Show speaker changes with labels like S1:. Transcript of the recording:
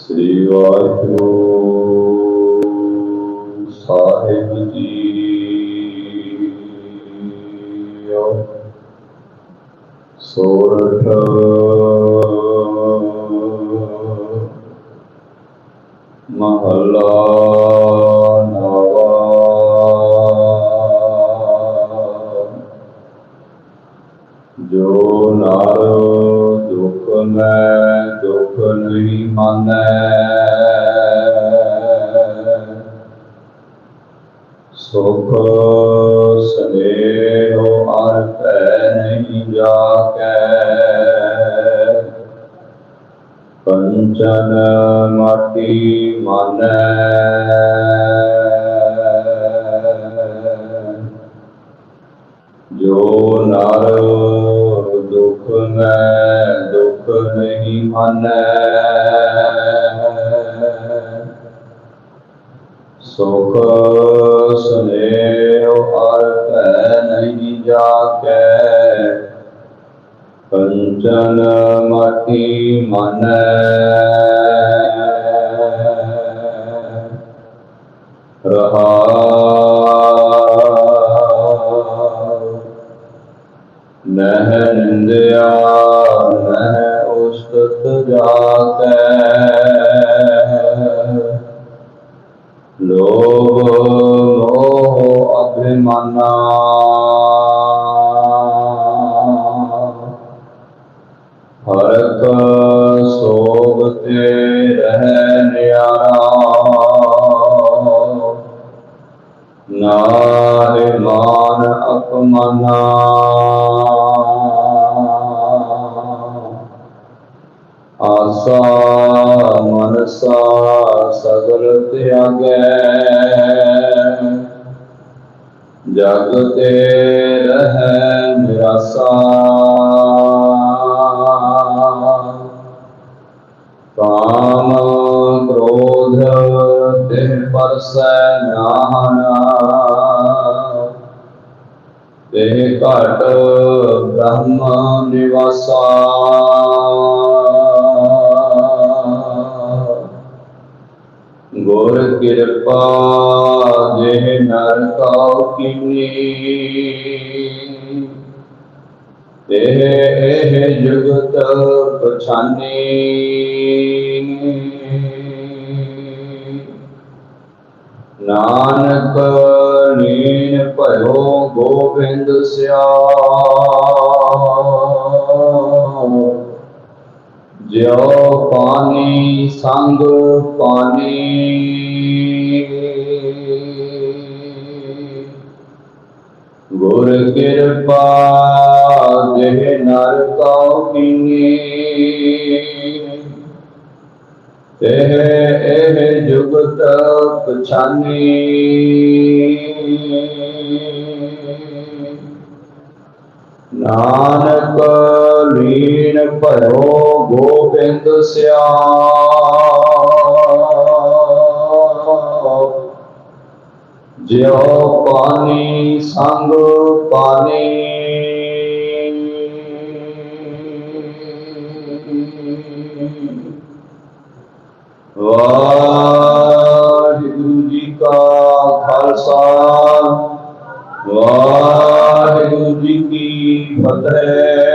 S1: ਸ੍ਰੀ ਵਾਹਿਗੁਰੂ ਸਾਹਿਬ ਜੀ। ਸੋਰਠ। ਮਹਲਾ ਨਵਾ। ਜੋ ਨਾਰ ਦੁਖ ਮੈਂ ਦੁਖ ਨਹੀਂ ਸੁਖ ਸਨੇਹ ਅਰ ਨਹੀਂ ਜਾਕੈ। ਕੰਚਨ ਮਾਟੀ ਮਾਨੈ ਜੋ ਨਰ ਦੁਖ ਮੈਂ ਦੁਖ ਨਹੀਂ ਮਾਨੈ। ਸੁਖ ਸਨੇਹ ਅਰ ਨਹੀਂ ਜਾਕੈ ਕੰਚਨ ਮਾਟੀ ਮਾਨੈ। ਰਹਾ ਨਹਿ ਨਿੰਦਿਆ ਜਾਤੈ। ਲੋਭ ਮੋਹ ਅਭਿਮਾਨਾ। ਹਰਕ ਸੋਗ ਤੇ ਰਹਿ ਨਿਆਰਾ। ਨਾਹਿ ਮਾਨ ਅਪਮਾਨਾ। ਆਸਾ ਮਨਸਾ ਸਗਲ ਤਿਆਗੈ। ਜਗ ਤੇ ਰਹਿ ਨਿਰਾਸਾ। ਕਾਮ ਕ੍ਰੋਧ ਦੇਹ ਪਰਸੈ ਨਾਹਨਾ। ਤੇ ਘਟ ਬ੍ਰਹਮ ਨਿਵਾਸਾ। ਗੁਰ ਕਿਰਪਾ ਜੇ ਨਰ ਕਉ ਕੀਨੀ। ਇਹ ਇਹ ਜੁਗਤ ਪਛਾਨੀ। ਨਾਨਕ ਲੀਨ ਭਇਓ ਗੋਬਿੰਦ ਸਿਆ। ਜਿਉ ਪਾਣੀ, ਸੰਗ ਪਾਣੀ। ਗੁਰ ਕਿਰਪਾ ਜਿਹ ਨਰ ਕਉ ਕੀਨੀ। ਇਹ ਇਹ ਜੁਗਤ ਪਛਾਨੀ ਨਾਨਕ ਲੀਨ ਭਇਓ ਗੋਬਿੰਦ ਸਿਆ ਜਿਉ ਪਾਣੀ ਸੰਗ ਪਾਣੀ। ਵਾਹਿਗੁਰੂ ਜੀ ਕਾ ਖਾਲਸਾ। ਵਾਹਿਗੁਰੂ ਜੀ ਕੀ ਫਤਿਹ।